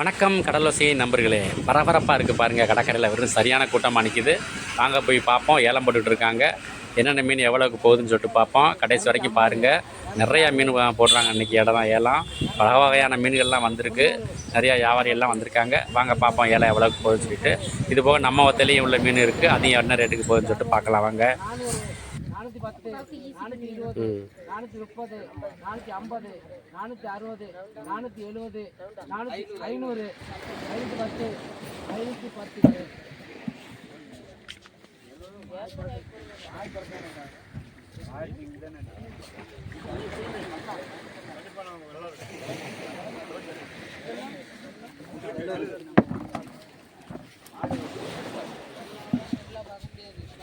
வணக்கம் கடலோசை நண்பர்களே. பரபரப்பாக இருக்குது பாருங்கள் கடற்கரையில் வெறும் சரியான கூட்டமாக நிற்கிது வாங்க போய் பார்ப்போம் ஏலம் போட்டுட்டு இருக்காங்க. என்னென்ன மீன் எவ்வளோக்கு போகுதுன்னு சொல்லிட்டு பார்ப்போம். கடைசி வரைக்கும் பாருங்கள் நிறையா மீன் போடுறாங்க இன்றைக்கி இடம் தான் ஏலம். பல வகையான மீன்கள்லாம் வந்திருக்கு. நிறையா வியாபாரி எல்லாம் வந்திருக்காங்க. வாங்க பார்ப்போம் ஏலம் எவ்வளோக்கு போகுதுன்னு சொல்லிட்டு. இது போக நம்ம ஒத்தலையும் உள்ள மீன் இருக்குது அதையும் என்ன ரேட்டுக்கு போகுதுன்னு சொல்லிட்டு பார்க்கலாம் வாங்க. நானூத்தி நானூற்றி முப்பது நானூற்றி ஐம்பது நானூற்றி அறுபது நானூற்றி எழுபது நானூற்றி ஐநூறு ஐநூற்றி பத்து ஐநூற்றி பத்து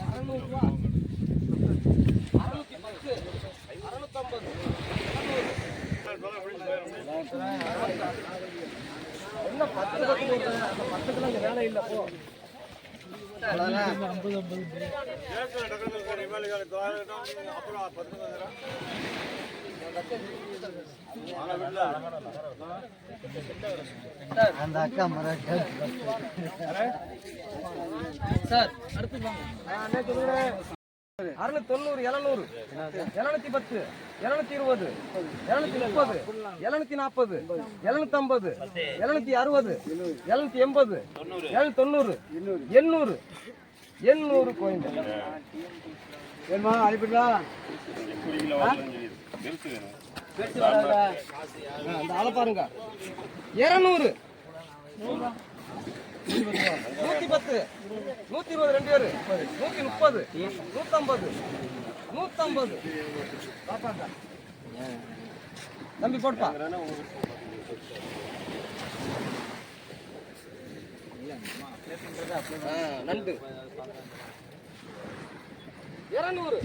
அறுநூறுவா அறுநூத்தி பத்து அறுநூத்தம்பது என்ன பத்து பத்து அந்த அக்கா இங்க சார் அடுத்து போ ஐம்பது ஐம்பது அந்த அறுநூத்தி தொண்ணூறு எழுநூறு எழுநூத்தி பத்து எழுநூத்தி இருபது எழுநூத்தி முப்பது எழுநூத்தி நாற்பது எழுநூத்தி ஐம்பது எழுநூத்தி அறுபது எழுநூத்தி எண்பது எழுநூத்தி தொண்ணூறு எண்ணூறு எண்ணூறு கோயில் வேணுமா அனுப்பிடலாம் அந்த ஆளை பாருங்க. இருநூறு. நூத்தி பத்து. நூத்தி இருபது ரெண்டு பேரு. நூத்தி முப்பது. நூத்தம்பது. நூத்தம்பது. தம்பி போட்டுப்பா. நண்டு. இருநூறு.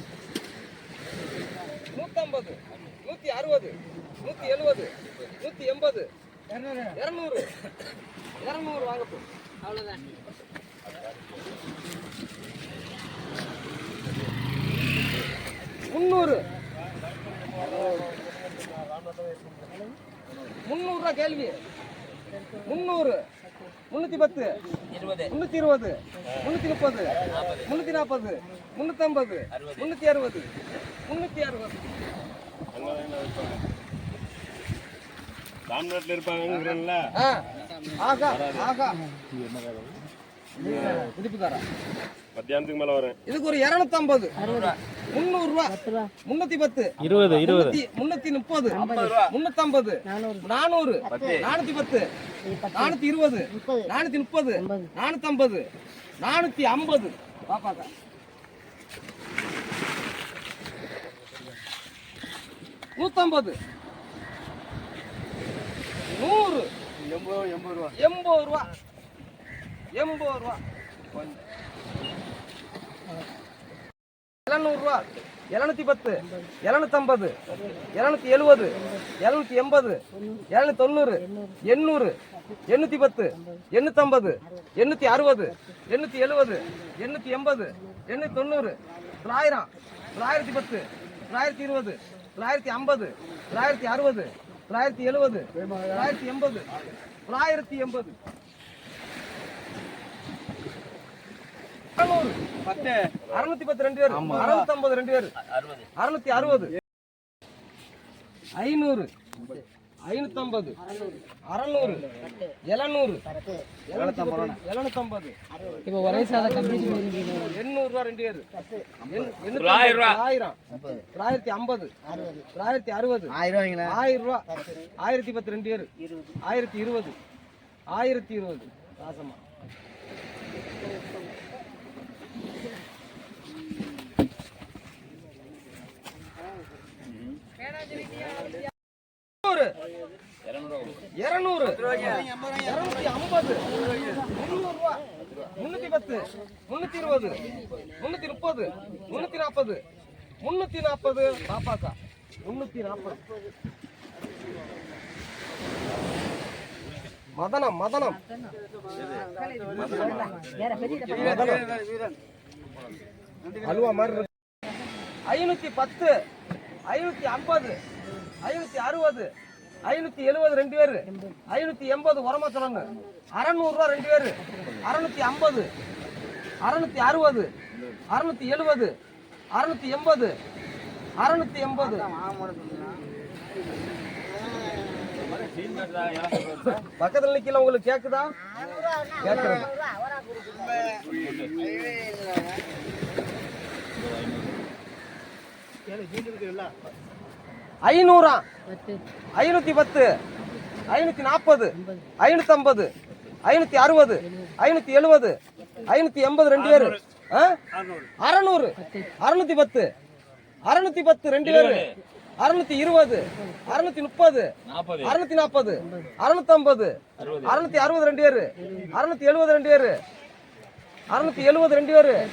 நூத்தம்பது. நூத்தி அறுபது. நூத்தி எழுபது. நூத்தி எண்பது. இருநூறு. இருநூறு வாங்கப்போ. அவ்வளவுதான் முந்நூறு. முந்நூறுரூவா கேள்வி. முந்நூறு. முந்நூற்றி பத்து. முந்நூற்றி இருபது. முந்நூற்றி முப்பது. முந்நூற்றி நாற்பது. முந்நூற்றம்பது முந்நூற்றி அறுபது. முந்நூற்றி அறுபது. தமிழ்நாட்டில் இருப்பாங்கங்கிறல்ல ஆகா புதுப்புக்காரா மத்தியானத்துக்கு மேல வரேன். இதுக்கு ஒரு இரநூத்தம்பது. முந்நூறு ரூபா முன்னூத்தி பத்து. இருபது முன்னூத்தி முன்னூத்தி முப்பது. முன்னூத்தம்பது நானூறு. நானூத்தி பத்து. நானூத்தி இருபது. நானூத்தி முப்பது. நானூத்தம்பது. நானூத்தி ஐம்பது. பாப்பாக்கா நூத்தம்பது. நூறு. எண்பது எண்பது ரூபா. எண்பது ரூபா. எண்பது ரூபா. எழுநூறுவா எழுநூத்தி பத்து எழுநூத்தம்பது எழுநூத்தி எழுபது எழுநூத்தி எண்பது எழுநூத்தி தொண்ணூறு எண்ணூறு எண்ணூத்தி பத்து எண்ணூத்தம்பது எண்ணூத்தி அறுபது எண்ணூத்தி எழுபது எண்ணூத்தி எண்பது எண்ணூத்தி தொண்ணூறு தொள்ளாயிரம் தொள்ளாயிரத்தி பத்து தொள்ளாயிரத்தி இருபது தொள்ளாயிரத்தி ஐம்பது தொள்ளாயிரத்தி அறுபது தொள்ளாயிரத்தி எழுபது தொள்ளாயிரத்தி எண்பது தொள்ளாயிரத்தி எண்பது. பத்து. அறுநூத்தி பத்து ரெண்டு பேர். அறுநூத்தி ஐம்பது ரெண்டு பேர். அறுநூத்தி அறுபது. ஐநூறு. ஐநூத்தம்பது. அறநூறு. எழுநூறு. எழுநூத்தம்பது. இப்போ ஒரே சாத எண்ணூறு ரூபா ரெண்டு பேர் ஆயிரம் தொள்ளாயிரத்தி ஐம்பது. தொள்ளாயிரத்தி அறுபது. ஆயிரம் ஆயிரம் ரூபா ஆயிரத்தி பத்து ரெண்டு பேர் ஆயிரத்தி இருபது. ஆயிரத்தி இருபது. ராசமா இருநூறு. இருநூத்தி ஐம்பது. முந்நூறு ரூபா முன்னூத்தி பத்து. முன்னூத்தி இருபது. முன்னூத்தி முப்பது. முன்னூத்தி நாற்பது. முன்னூத்தி நாற்பது. பாப்பாக்கா. முன்னூத்தி நாற்பது. மதனம் மதனம். மதனம் அல்வா மாதிரி ஐநூத்தி பத்து. ஐநூத்தி ஐம்பது. ஐநூத்தி அறுபது. ஐநூத்தி எழுபது ரெண்டு பேரு. ஐநூத்தி எண்பது உரமா சொல்லணும் அறநூறு ரூபா ரெண்டு பேரு. அறுநூத்தி ஐம்பது அறுநூத்தி அறுபது அறுநூத்தி எழுபது அறுநூத்தி எண்பது அறுநூத்தி எண்பது. பக்கத்துல நிக்கல உங்களுக்கு கேக்குதா? கேக்குறது ஐநூறா. ஐநூத்தி பத்து. ஐநூத்தி நாற்பது ஐநூத்தி ஐம்பது ஐநூத்தி அறுபது. ஐநூத்தி எழுபது. ஐநூத்தி எண்பது ரெண்டு பேரு. ஆ? அறநூறு. அறுநூத்தி பத்து. அறுநூத்தி பத்து ரெண்டு பேரு. அறுநூத்தி இருபது. அறுநூத்தி முப்பது. அறுநூத்தி நாற்பது அறுநூத்தி ஐம்பது அறுநூத்தி அறுபது ரெண்டு பேரு. அறுநூத்தி எழுபது ரெண்டு பேரு. அறுநூத்தி எழுபது ரெண்டு பேரு.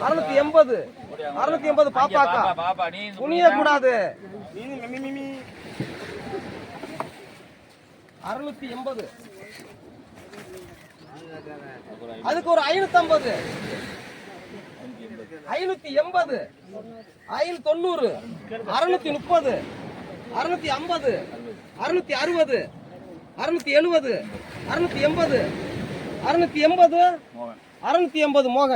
அறுநூத்தி எண்பது. அறுநூத்தி எண்பது பாப்பாக்கா துணிய கூடாது. அறுநூத்தி எண்பது. அதுக்கு ஒரு ஐநூத்தி ஐம்பது ஐநூத்தி எண்பது. ஐநூத்தி தொண்ணூறு அறுநூத்தி முப்பது. அறுநூத்தி ஐம்பது. அறுநூத்தி அறுபது. அறுநூத்தி எழுபது. அறுநூத்தி எண்பது. அறுநூத்தி எண்பது. அறுநூத்தி எண்பது மோக.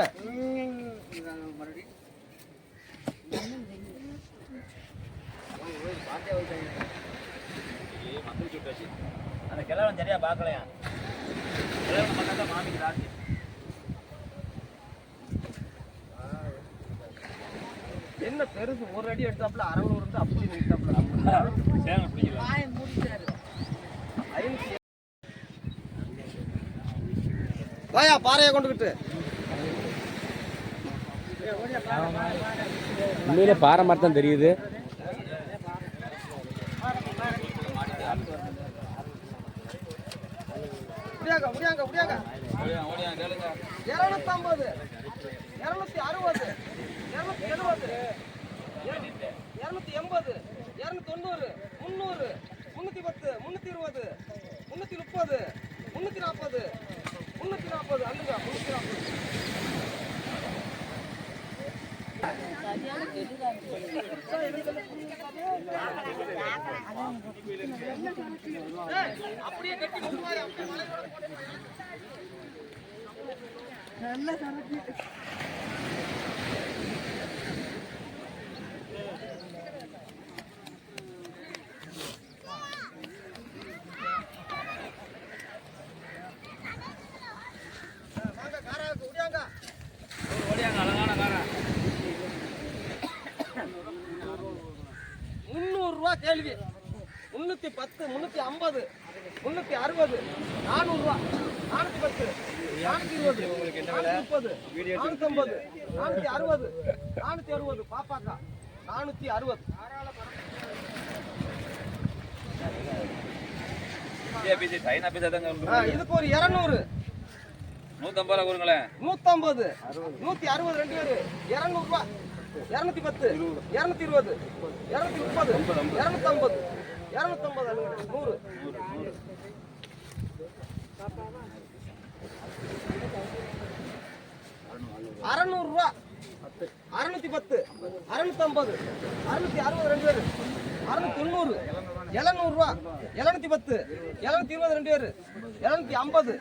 அந்த கிழவன் சரியா பார்க்கலையா? கிழவன் பக்கத்துல மாமிக்கு ராசி. என்ன பெருசு ஒரு அடி எடுத்தாப்புல அறநூறு இருந்து அப்படி நிறுத்தாப்புல. சேலம் பிடிக்கல. வாயா பாறையை கொண்டுகிட்டு. உண்மையிலே பாறை மாதிரி தான் தெரியுது. முடியாங்க முடியாங்க முடியாங்க. இருநூத்தி ஐம்பது இருநூத்தி அறுபது இருநூத்தி எழுபது இருநூத்தி எண்பது இருநூத்தி தொண்ணூறு முந்நூறு முன்னூத்தி பத்து முன்னூத்தி இருபது முன்னூத்தி முப்பது முன்னூத்தி நாற்பது முன்னூத்தி நாற்பது அல்லுங்க முன்னூத்தி நாற்பது. அப்படியே கட்டி மலையோட போட்டு வாங்க காராவுக்கு முடியாங்க ஓடியாங்க அழகான காரன் முந்நூறு ரூபா கேள்வி முன்னூத்தி பத்து முன்னூத்தி ஐம்பது முன்னூத்தி அறுபது நானூறு ரூபா நானூத்தி பத்து இருபது நானூத்தி முப்பது நானூத்தி ஐம்பது அறுபது நானூத்தி அறுபது பாப்பாக்கா நானூத்தி அறுபது. இதுக்கு ஒரு இருநூறு. நூத்தம்பது ரூபா கொடுங்களேன். நூத்தம்பது நூத்தி அறுபது ரெண்டு பேரு. இருநூறு ரூபா இருநூத்தி பத்து இருநூத்தி இருபது இருநூத்தி முப்பது இருநூத்தி ஐம்பது. இருநூத்தி ஐம்பது நூறு. அறநூறு ரூபா அறுநூத்தி பத்து அறுநூத்தி ஐம்பது அறுநூத்தி அறுபது ரெண்டு பேரு. அறுநூத்தி தொண்ணூறு எழுநூறு ரூபா எழுநூத்தி பத்து எழுநூத்தி இருபது ரெண்டு பேரு. எழுநூத்தி ஐம்பது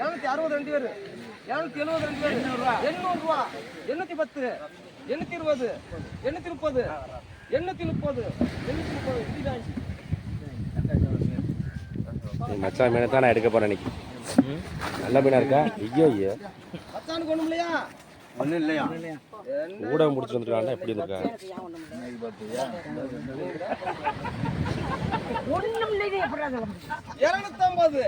எழுநூத்தி அறுபது ரெண்டு பேரு. எழுநூத்தி எழுபது ரெண்டு பேரு. எண்ணூறு ரூபா எண்ணூத்தி பத்து எண்ணூத்தி இருபது எண்ணூத்தி முப்பது எண்ணூத்தி முப்பது எண்ணூத்தி முப்பது. மச்சான் மீனை தான் நான் எடுக்க போறேன் இன்னைக்கு? நல்ல மீனா இருக்கா? ஐயோ ஐயோ. மச்சானுக்கு ஒண்ணும் இல்லையா? ஒன்றும் இல்லையா? ஊடகம் முடிச்சுட்டு வந்துருக்காங்க எப்படி இருக்கா இருநூத்தம்பது.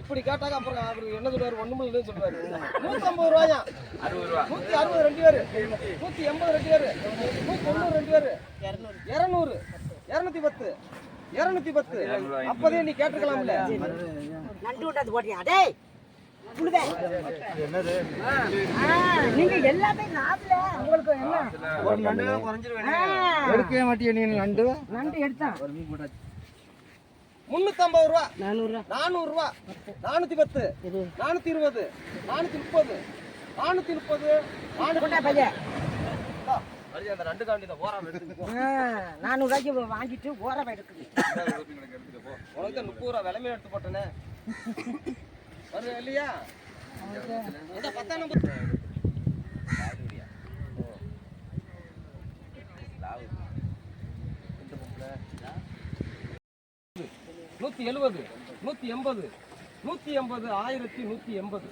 இப்படி கேட்டாங்க அப்புறம் அவரு என்ன சொல்றாரு? ஒண்ணுமே இல்லைன்னு சொல்றாரு. நூத்தம்பது ரூபாயா? அறுபது ரூபா. நூத்தி அறுபது ரெண்டு பேரு. நூத்தி எண்பது ரெண்டு பேரு. நூத்தி தொண்ணூறு ரெண்டு பேரு. இருநூறு. இருநூத்தி பத்து. இருநூத்தி பத்து. அப்பதே நீ கேட்டுக்கலாம்ல நண்டு விட்டாது போட்டியா. ஆ, நீங்க எல்லாமே நாட்டுல. உங்களுக்கு என்ன? எடுக்கவே மாட்டியா நீ நண்டு? நண்டு எடுத்தான் முன்னூத்தம்பது ரூபா நானூறு ரூபா. நானூறு ரூபா நானூத்தி பத்து. நானூத்தி இருபது. நானூத்தி முப்பது. நானூத்தி முப்பது. பையன் அடி அந்த ரெண்டு காண்டி தான் ஓரம் எடுத்துக்கோ நானூறு ரூபாய்க்கு வாங்கிட்டு ஓரமா எடுக்குது உனக்கு முப்பது ரூபா விலைமே எடுத்து போட்டனே. வருது இல்லையா? பத்தாம் நம்பர். நூத்தி எழுபது நூத்தி எண்பது நூத்தி எண்பது ஆயிரத்தி நூத்தி எண்பது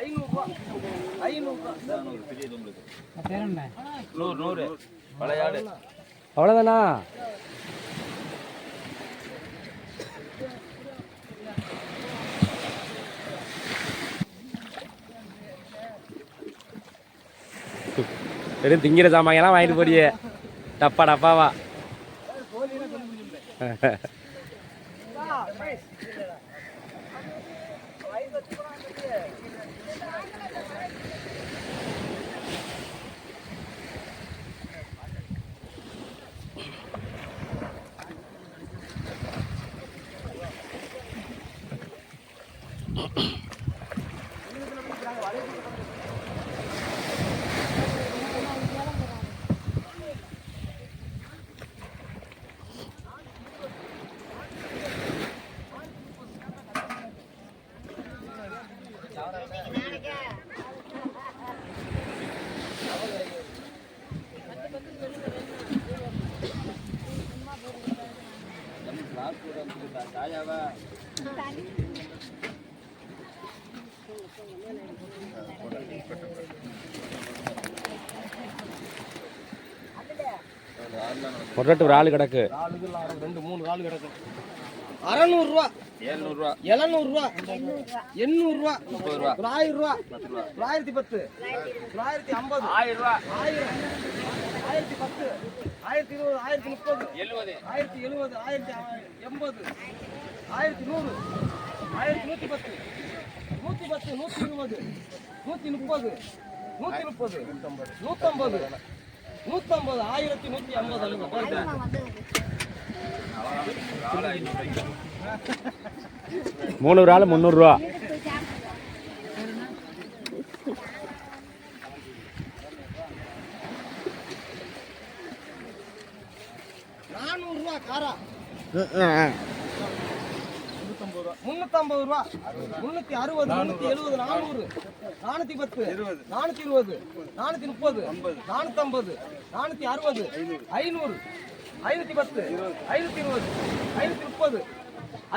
ஐநூறுரூவா ஐநூறுரூவா நூறு நூறு பழையாடு அவ்வளோதானா வெறும் திங்கிற சாமாங்கெல்லாம் வாங்கிட்டு போறியே. டப்பா டப்பாவா? Saya, Pak. பொட்டட்டு ஒரு ஆள் கிடக்கு. ரெண்டு மூணு கால் கிடக்கும் அறநூறுரூவா ஏழ்நூறுவா எழுநூறுவா. எண்ணூறுரூவா முப்பது ரூபா ஒரு ஆயிரம் ரூபா ஒரு ஆயிரத்தி பத்து. ஒரு ஆயிரத்தி ஐம்பது. ஆயிரம் ரூபா ஆயிரம். ஆயிரத்தி பத்து. ஆயிரத்தி இருபது. ஆயிரத்தி முப்பது. எழுபது ஆயிரத்தி எழுபது ஆயிரத்தி எண்பது. ஆயிரத்தி நூறு. ஆயிரத்தி நூற்றி பத்து. நூற்றி பத்து நூற்றி இருபது நூற்றி முப்பது நூற்றி முப்பது நூற்றம்பது நூற்றம்பது ஆயிரத்தி நூற்றி ஐம்பது அல்லது மூணு ஒரு ஆள் முந்நூறுரூவா நானூறுரூவா காரா. முன்னூத்தம்பது ரூபா. முன்னூத்தி அறுபது முன்னூத்தி எழுபது நானூறு. நானூத்தி பத்து நானூத்தி இருபது நானூத்தி முப்பது நானூத்தம்பது நானூத்தி அறுபது ஐநூறு. ஐநூத்தி பத்து ஐநூத்தி இருபது ஐநூத்தி முப்பது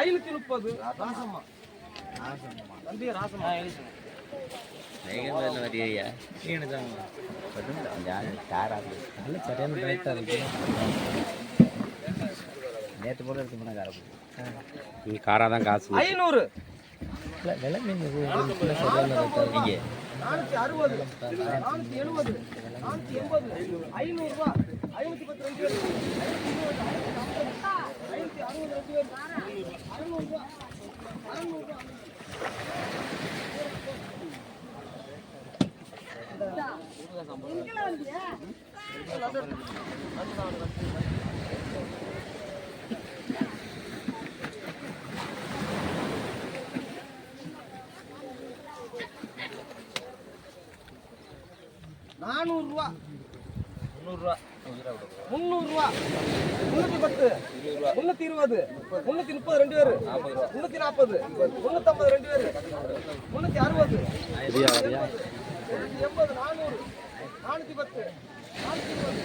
ஐநூத்தி முப்பது. ராசம்மா. தம்பி ராசம்மா. நேற்று போல போன காரம் நீ காராக தான் காசு ஐநூறு இங்கே நானூத்தி அறுபது நானூத்தி எழுபது நானூத்தி எண்பது ஐநூறு ரூபா ஐநூத்தி பத்து ரெண்டு பேர் ஐநூத்தி அறுபது ரெண்டு பேர் அறுநூறு ரூபா அறுநூறு ரூபா நானூறு ரூபா முந்நூறுரூவா முந்நூறு ரூபா முன்னூத்தி பத்து முன்னூத்தி இருபது. முன்னூத்தி முப்பது ரெண்டு பேரு. முன்னூத்தி நாற்பது. முன்னூத்தம்பது ரெண்டு பேரு. முன்னூத்தி அறுபது. எண்பது நானூறு. நானூத்தி பத்து. நானூத்தி இருபது.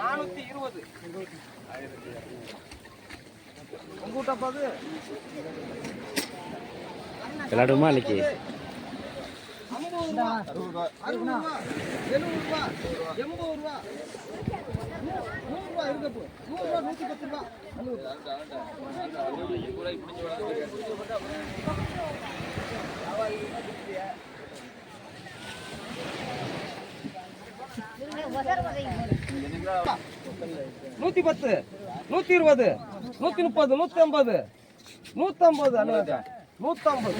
நானூத்தி இருபது. விளையாடுமா இன்னைக்கு? ஐம்பது ரூபா அறுபது ரூபா எழுபது ரூபா எண்பது ரூபா நூறு ரூபா நூறு ரூபா நூத்தி பத்து ரூபா நூத்தி பத்து நூத்தி இருபது நூத்தி முப்பது நூத்தி ஐம்பது நூத்தம்பது அண்ணா. நூத்தம்பது.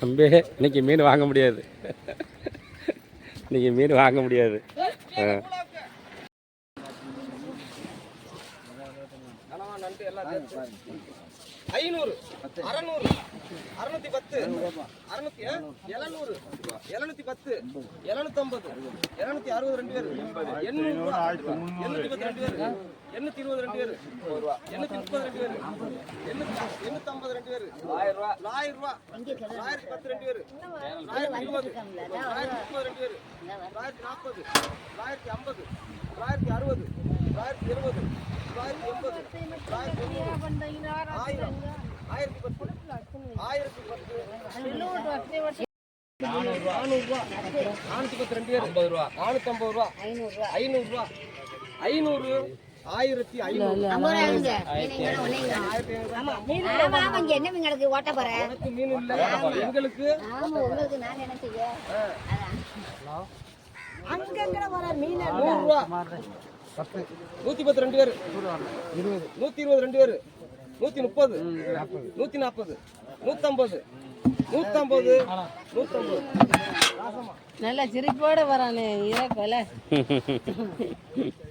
தம்பி இன்றைக்கி மீன் வாங்க முடியாது. இன்றைக்கி மீன் வாங்க முடியாது. ஐநூறு அறநூறு அறுநூத்தி பத்து அறுநூத்தி எழுநூறு. எழுநூத்தி பத்து எழுநூத்தி அறுபது ரெண்டு பேர். எண்ணூறு எண்ணூத்தி பத்து ரெண்டு பேர். எண்ணூத்தி இருபது ரெண்டு பேர். எண்ணூத்தி முப்பது ரெண்டு பேர். எண்ணூத்தி எண்ணூத்தி ஐம்பது ரெண்டு பேர். ஆயிரம் ரூபா. ஆயிரம் ரூபா. ஆயிரத்தி பத்து ரெண்டு பேர். ஆயிரத்தி இருபது. ஆயிரத்தி முப்பது ரெண்டு பேர். ஆயிரத்தி நாற்பது. ஆயிரத்தி ஐம்பது. ஆயிரத்தி அறுபது. ஆயிரத்தி எழுபது. ஆயிரத்தி எண்பது. ஆயிரத்தி பத்து ஆயிரத்தி பத்து. நானூறுரூவா நானூத்தி பத்து ரெண்டு பேர். ஐம்பது ரூபா. நானூத்தி ஐம்பது ரூபா ஐநூறு. ரூபா ஐநூறு. ஆயிரத்தி ஐநூறு. என்ன மீன் கிடக்கு ஓட்ட போற? எனக்கு மீன் இல்ல. எங்களுக்கு. ஆமா உங்களுக்கு நான் என்ன செய்ய? அங்க போற மீன் நூறு ரூபா பத்து. நூத்தி பத்து ரெண்டு பேர். இருபது. நூத்தி இருபது ரெண்டு பேர். நூத்தி முப்பது. நூத்தி நாற்பது. நூத்தம்பது. நூத்தம்பது. நூத்தம்பது நல்ல சிரிப்போட வரானே இறக்கல.